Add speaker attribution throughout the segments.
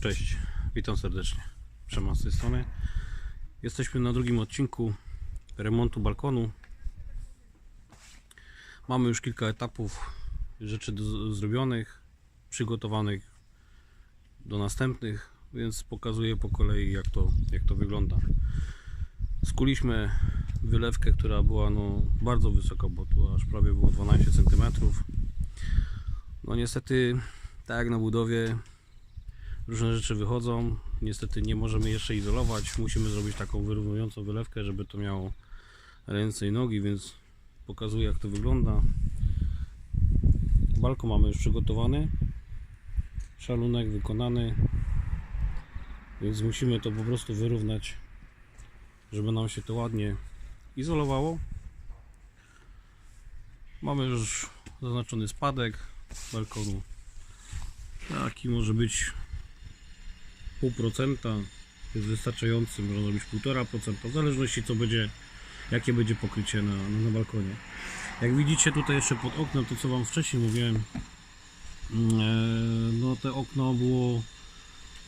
Speaker 1: Cześć, witam serdecznie. Przemek z tej strony. Jesteśmy na drugim odcinku remontu balkonu. Mamy już kilka etapów rzeczy do, zrobionych, przygotowanych do następnych, więc pokazuję po kolei jak to, jak to wygląda. Skuliśmy wylewkę, która była no, bardzo wysoka, bo tu aż prawie było 12 cm. No niestety, tak jak na budowie, różne rzeczy wychodzą. Niestety nie możemy jeszcze izolować. Musimy zrobić taką wyrównującą wylewkę, żeby to miało ręce i nogi, więc pokazuję jak to wygląda. Balkon mamy już przygotowany. Szalunek wykonany. Więc musimy to po prostu wyrównać, żeby nam się to ładnie izolowało. Mamy już zaznaczony spadek balkonu. Taki może być pół procenta jest wystarczający, można zrobić 1,5%, w zależności co będzie, jakie będzie pokrycie na, na, balkonie. Jak widzicie tutaj jeszcze pod oknem, to co Wam wcześniej mówiłem, mm, e, no te okno było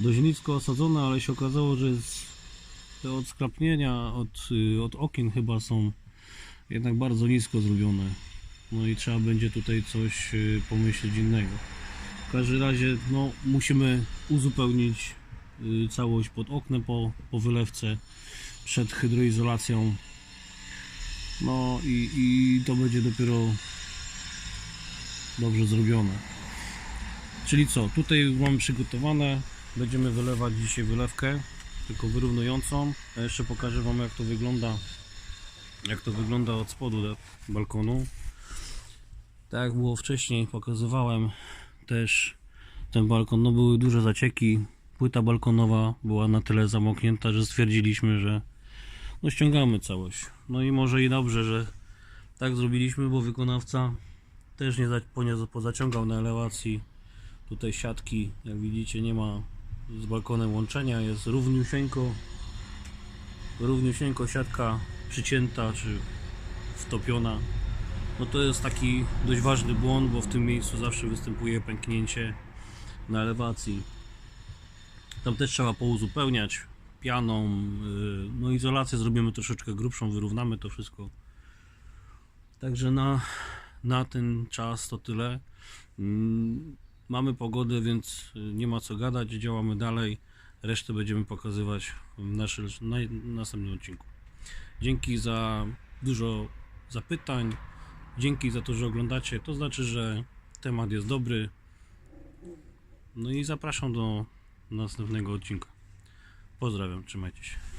Speaker 1: dość nisko osadzone, ale się okazało, że te odskrapnienia od, y, od okien chyba są jednak bardzo nisko zrobione. No i trzeba będzie tutaj coś y, pomyśleć innego. W każdym razie no, musimy uzupełnić całość pod oknem po, po wylewce przed hydroizolacją. No i, i to będzie dopiero dobrze zrobione. Czyli co, tutaj mamy przygotowane. Będziemy wylewać dzisiaj wylewkę, tylko wyrównującą. A jeszcze pokażę Wam jak to wygląda jak to wygląda od spodu balkonu. Tak jak było wcześniej, pokazywałem też ten balkon. No były duże zacieki. Płyta balkonowa była na tyle zamoknięta, że stwierdziliśmy, że no ściągamy całość. No i może i dobrze, że tak zrobiliśmy, bo wykonawca też nie pozaciągał na elewacji. Tutaj siatki, jak widzicie, nie ma z balkonem łączenia, jest równiusieńko równiusieńko siatka przycięta czy wtopiona. No to jest taki dość ważny błąd, bo w tym miejscu zawsze występuje pęknięcie na elewacji. Tam też trzeba pouzupełniać pianą. yy, No izolację zrobimy troszeczkę grubszą, wyrównamy to wszystko. Także na, na ten czas to tyle. Mm, Mamy pogodę, więc y, nie ma co gadać, działamy dalej. Resztę będziemy pokazywać w naszym następnym odcinku. Dzięki za dużo zapytań. Dzięki za to, że oglądacie. To znaczy, że temat jest dobry. No i zapraszam do następnego odcinka. Pozdrawiam, trzymajcie się.